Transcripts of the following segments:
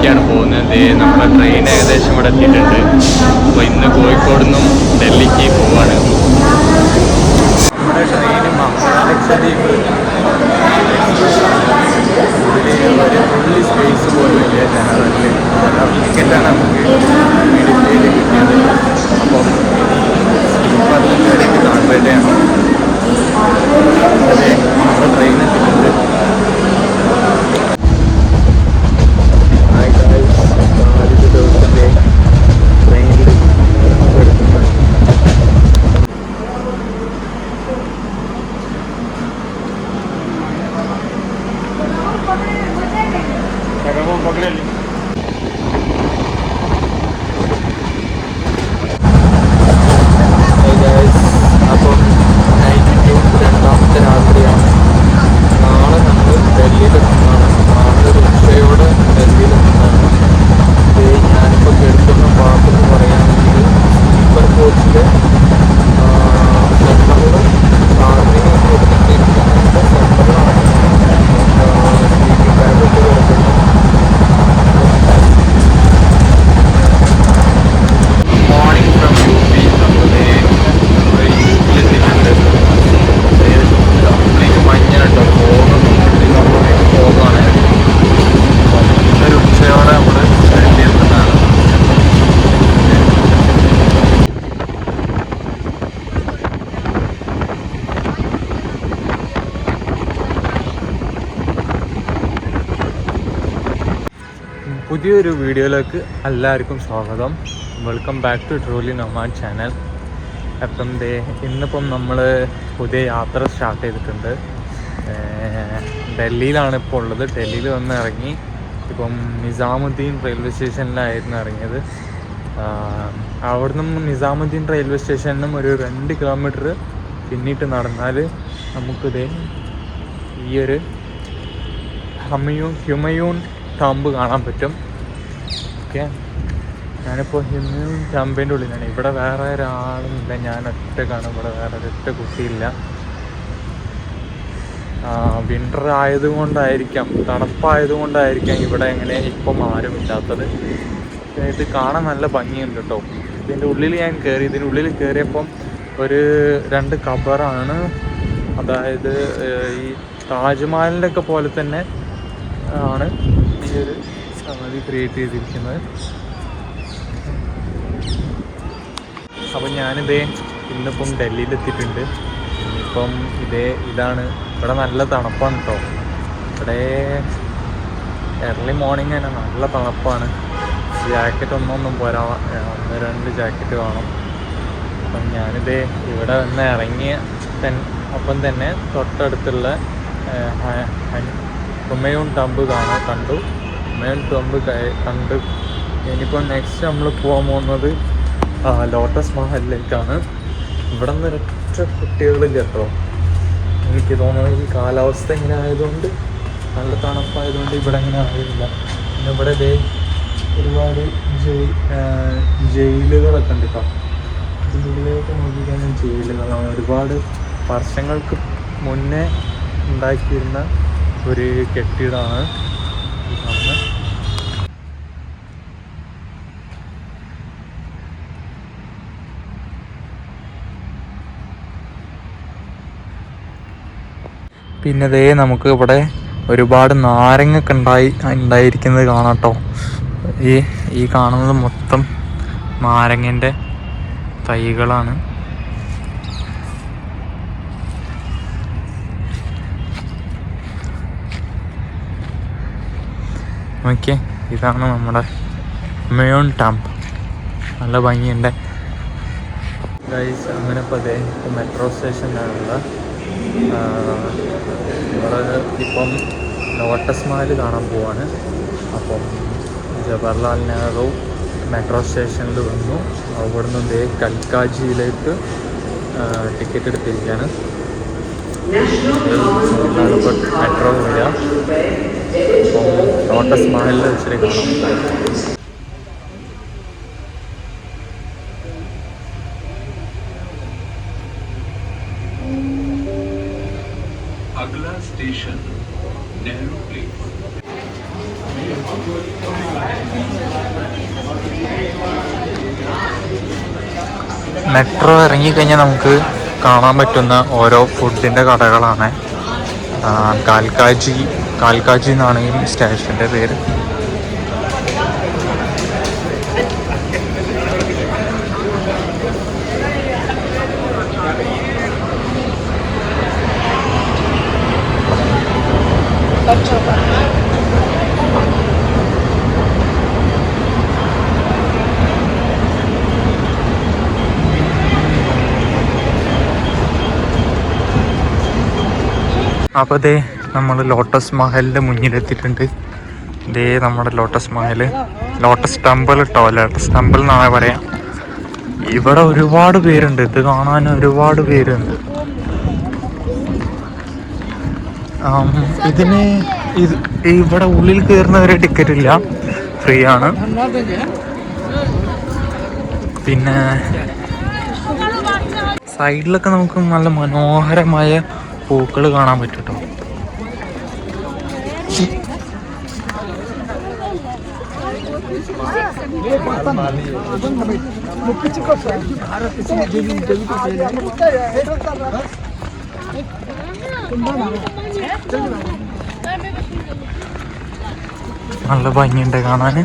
ഡൽഹിക്കാണ് പോകുന്നത്? നമ്മുടെ ട്രെയിൻ ഏകദേശം ഇവിടെ എത്തിയിട്ടുണ്ട്. അപ്പോൾ ഇന്ന് കോഴിക്കോട് നിന്നും ഡൽഹിക്ക് പോവാണ്. നമ്മുടെ ട്രെയിൻ ലക്ഷദ്വീപ് സ്പേസ് പോലും ജനറലിൽ ടിക്കറ്റാണ് നമുക്ക് ഡിസ്പ്ലേയിൽ കിട്ടിയത്. അപ്പം സ്ലീപ്പറിൽ കയറിയിട്ട് പുതിയൊരു വീഡിയോയിലേക്ക് എല്ലാവർക്കും സ്വാഗതം. വെൽക്കം ബാക്ക് ടു ട്രോലി നൊമാൻ ചാനൽ അപ്പം ദേ ഇന്നിപ്പം നമ്മൾ പുതിയ യാത്ര സ്റ്റാർട്ട് ചെയ്തിട്ടുണ്ട്. ഡൽഹിയിലാണ് ഇപ്പോൾ ഉള്ളത്. ഡൽഹിയിൽ വന്ന് ഇറങ്ങി ഇപ്പം നിസാമുദ്ദീൻ റെയിൽവേ സ്റ്റേഷനിലായിരുന്നു ഇറങ്ങിയത്. അവിടുന്ന് നിസാമുദ്ദീൻ റെയിൽവേ സ്റ്റേഷനിലും ഒരു രണ്ട് കിലോമീറ്റർ പിന്നിട്ട് നടന്നാൽ നമുക്കിതേ ഈ ഒരു ഹമയൂൺ ഹ്യൂമയൂൺ ടാമ്പ് കാണാൻ പറ്റും. ഓക്കെ. ഞാനിപ്പോൾ ഹിന്ദു ചമ്പേന്റെ ഉള്ളിലാണ്. ഇവിടെ വേറെ ഒരാളും ഇല്ല ഞാൻ ഒറ്റക്കാണ് ഇവിടെ വേറെ ഒരൊറ്റ കുട്ടിയില്ല. വിന്റർ ആയതുകൊണ്ടായിരിക്കാം തണുപ്പായതുകൊണ്ടായിരിക്കാം ഇവിടെ എങ്ങനെ ഇപ്പം ആരും ഇല്ലാത്തത്. ഇത് കാണാൻ നല്ല ഭംഗിയുണ്ട് കേട്ടോ. ഇതിന്റെ ഉള്ളിൽ ഞാൻ കയറി ഇതിന്റെ ഉള്ളിൽ കയറിയപ്പം ഒരു രണ്ട് കബറാണ്. അതായത് ഈ താജ്മഹലിന്റെ ഒക്കെ പോലെ തന്നെ ആണ്. ഈ ഒരു സമിതി ക്രിയേറ്റ് ചെയ്തിരിക്കുന്നത്. അപ്പം ഞാനിതേ ഇന്നിപ്പം ഡൽഹിയിൽ എത്തിയിട്ടുണ്ട് ഇതേ ഇതാണ്. ഇവിടെ നല്ല തണുപ്പാണ് കേട്ടോ ഇവിടെ എർലി മോർണിംഗ് തന്നെ നല്ല തണുപ്പാണ്. ജാക്കറ്റ് ഒന്നൊന്നും പോരാ ഒന്ന് രണ്ട് ജാക്കറ്റ് വേണം. അപ്പം ഞാനിത് ഇവിടെ ഒന്ന് ഇറങ്ങിയ തൻ ഒപ്പം തന്നെ തൊട്ടടുത്തുള്ള ഹുമയൂൺ ടമ്പ് കാണാൻ കണ്ടു. ടംബ് ക- കണ്ട് ഇനിയിപ്പോൾ നെക്സ്റ്റ് നമ്മൾ പോകാൻ പോകുന്നത് ലോട്ടസ് മഹലിലേക്കാണ് ഇവിടെ നിന്ന് ഒരൊറ്റ കുട്ടികളില്ല കേട്ടോ. എനിക്ക് തോന്നുന്നത് കാലാവസ്ഥ ഇങ്ങനെ ആയതുകൊണ്ട് നല്ല തണുപ്പായതുകൊണ്ട് ഇവിടെ ഇങ്ങനെ ആയില്ല പിന്നെ ഇവിടെ ഇതേ ഒരുപാട് ജയി ജയിലുകളൊക്കെ ഉണ്ട് കേട്ടോ. ഇതിനുള്ളിലേക്ക് നോക്കിക്കഴിഞ്ഞാൽ ജയിലുകളാണ്. ഒരുപാട് വർഷങ്ങൾക്ക് മുന്നേ ഉണ്ടാക്കിയിരുന്ന ഒരു കെട്ടിടമാണ് ഈ കാണുന്നത് പിന്നെ ദേ നമുക്ക് ഇവിടെ ഒരുപാട് നാരങ്ങൊക്കെ ഉണ്ടായി ഉണ്ടായിരിക്കുന്നത് കാണാം ഈ ഈ കാണുന്നത് മൊത്തം നാരങ്ങന്റെ തൈകളാണ്. ഓക്കെ ഇതാണ് നമ്മുടെ മേൺ ടാമ്പ്. നല്ല ഭംഗിയുണ്ട്. അങ്ങനെ പതേ മെട്രോ സ്റ്റേഷനിലാണുള്ള ഇപ്പം ലോട്ടസ് മഹൽ കാണാൻ പോവാണ്. അപ്പം ജവഹർലാൽ നെഹ്റു മെട്രോ സ്റ്റേഷനിൽ വന്നു. അവിടുന്ന് ദേ കൽക്കാജിയിലേക്ക് ടിക്കറ്റ് എടുത്തിരിക്കുകയാണ് മെട്രോ വരിക അപ്പം ലോട്ടസ് മഹലിൽ വെച്ചിട്ട് കാണാം മെട്രോ ഇറങ്ങിക്കഴിഞ്ഞാൽ നമുക്ക് കാണാൻ പറ്റുന്ന ഓരോ ഫുഡിന്റെ കടകളാണ്. കാൽക്കാജി കാൽക്കാജി എന്നാണെങ്കിലും സ്റ്റേഷന്റെ പേര്. അപ്പോൾ ദേ നമ്മൾ ലോട്ടസ് മഹലിന്റെ മുന്നിലെത്തിയിട്ടുണ്ട്. ദേ നമ്മുടെ ലോട്ടസ് മഹൽ ലോട്ടസ് ടെമ്പിൾ കേട്ടോ ലോട്ടസ് ടെമ്പിൾ എന്നാണ് പറയാം. ഇവിടെ ഒരുപാട് പേരുണ്ട്. ഇത് കാണാൻ ഒരുപാട് പേരുണ്ട്. ഇതിന് ഇത് ഇവിടെ ഉള്ളിൽ കയറുന്നവരെ ടിക്കറ്റ് ഇല്ല. ഫ്രീ ആണ്. പിന്നെ സൈഡിലൊക്കെ നമുക്ക് നല്ല മനോഹരമായ പൂക്കൾ കാണാൻ പറ്റും കേട്ടോ നല്ല ഭംഗിയുണ്ട് കാണാൻ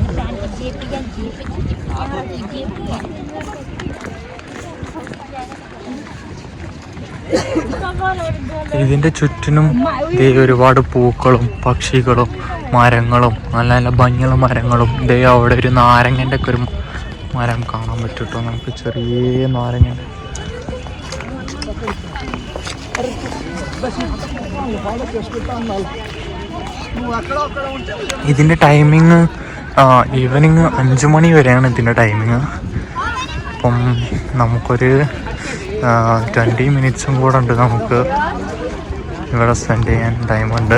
ഇതിന്റെ ചുറ്റിനും ദേ ഒരുപാട് പൂക്കളും പക്ഷികളും മരങ്ങളും നല്ല നല്ല ഭംഗിയുള്ള മരങ്ങളും. ദേ അവിടെ ഒരു നാരങ്ങന്റെ ഒക്കെ ഒരു മരം കാണാൻ പറ്റുട്ടോ നമുക്ക് ചെറിയ നാരങ്ങ ഇതിന്റെ ടൈമിങ് ഈവനിങ് അഞ്ചു മണി വരെയാണ് ഇതിന്റെ ടൈമിങ് അപ്പം നമുക്കൊരു ട്വന്റി മിനിറ്റ്സും കൂടെ ഉണ്ട് നമുക്ക്. ഇവിടെ സ്പെൻഡ് ചെയ്യാൻ ടൈമുണ്ട്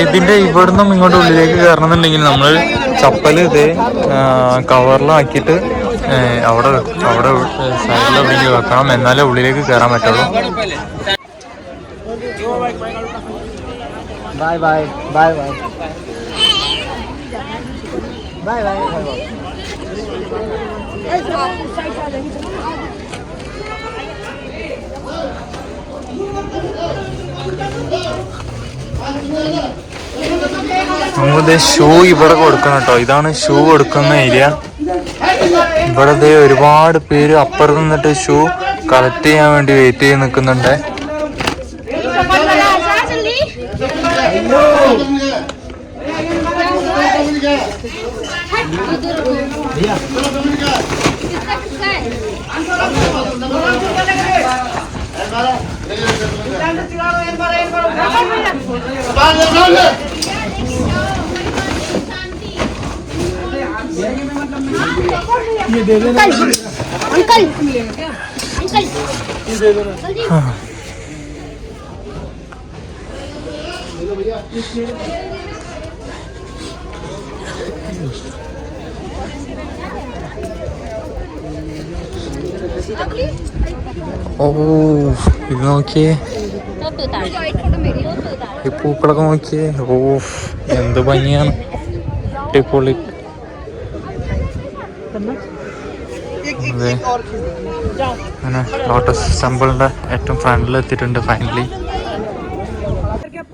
ഇതിന്റെ ഇവിടുന്നും ഇങ്ങോട്ട് ഉള്ളിലേക്ക് കയറണമെന്നുണ്ടെങ്കിൽ നമ്മൾ ചപ്പൽ ഇത് കവറിലാക്കിയിട്ട് അവിടെ അവിടെ സൈഡിൽ വെക്കണം. എന്നാലേ ഉള്ളിലേക്ക് കയറാൻ പറ്റുള്ളൂ. Bye bye. Bye bye. Bye bye. Bye bye. Shoe ഇവിടെ കൊടുക്കണം കേട്ടോ ഇതാണ് ഷൂ കൊടുക്കുന്ന ഏരിയ ഇവിടെ ഒരുപാട് പേര് അപ്പുറത്ത് നിന്നിട്ട് ഷൂ കളക്ട് ചെയ്യാൻ വേണ്ടി വെയിറ്റ് ചെയ്ത് നിൽക്കുന്നുണ്ട് अंकल अंकल ഇത് നോക്കിയേ. ഈ പൂക്കളൊക്കെ നോക്കിയേ. ഓ എന്ത് ഭംഗിയാണ്. അടിപൊളി. ലോട്ടസ് സെമ്പിളിന്റെ ഏറ്റവും ഫ്രണ്ടിൽ എത്തിയിട്ടുണ്ട് ഫൈനലി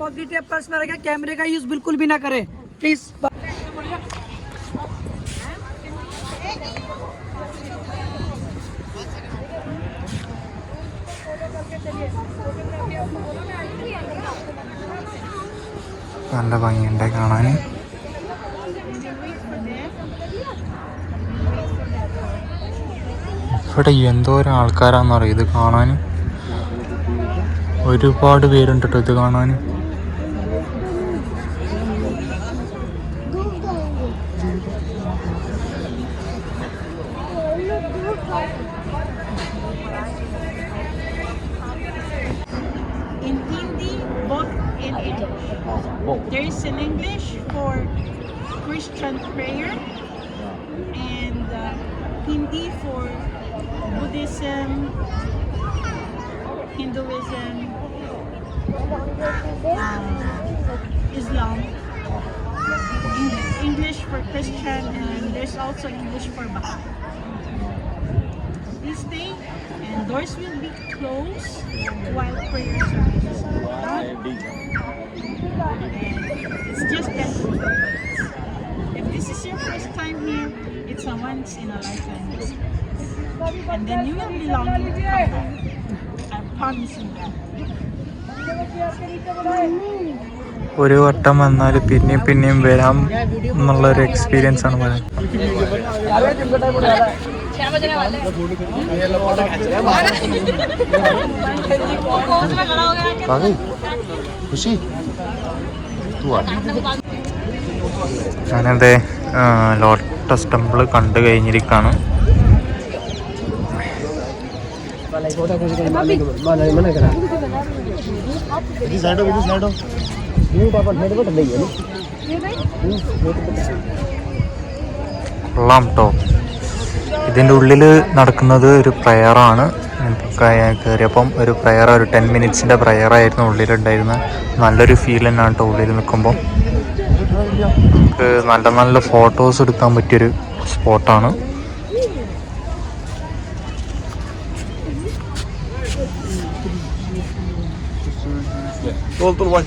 करके पॉकेट या पर्स में रखे कैमरे का यूज बिल्कुल भी ना करें प्लीज നല്ല ഭംഗിയുണ്ട് കാണാൻ ഇവിടെ എന്തോരം ആൾക്കാരാന്ന് പറയും ഇത് കാണാൻ ഒരുപാട് പേരുണ്ട് കേട്ടോ ഇത് കാണാൻ Christian prayer uh, Hindi for Buddhism, Hinduism, um, Islam, English for Christian, and there's also English for Baha'i. Please stay, and doors will be closed while prayer on. And it's just that If this is your first time here, it's a once in a lifetime experience. And then you will be longing to come back. I promise you that. ഒരു വട്ടം വന്നാൽ പിന്നെയും പിന്നെയും വരാം എന്നുള്ള ഒരു experience ആണ് പറയുന്നത് ഞാനത് ലോട്ടസ് ടെമ്പിൾ കണ്ടു കഴിഞ്ഞിരിക്കുകയാണ് കൊള്ളാം കേട്ടോ ഇതിന്റെ ഉള്ളിൽ നടക്കുന്നത് ഒരു പ്രയറാണ്. കയറിയപ്പം ഒരു പ്രയർ ഒരു ടെൻ മിനിറ്റ്സിന്റെ പ്രയറായിരുന്നു ഉള്ളിലുണ്ടായിരുന്നത്. നല്ലൊരു ഫീൽ തന്നെയാണ് കേട്ടോ ഉള്ളിൽ നിൽക്കുമ്പോൾ നല്ല നല്ല ഫോട്ടോസ് എടുക്കാൻ പറ്റിയൊരു സ്പോട്ടാണ് Doldur bak.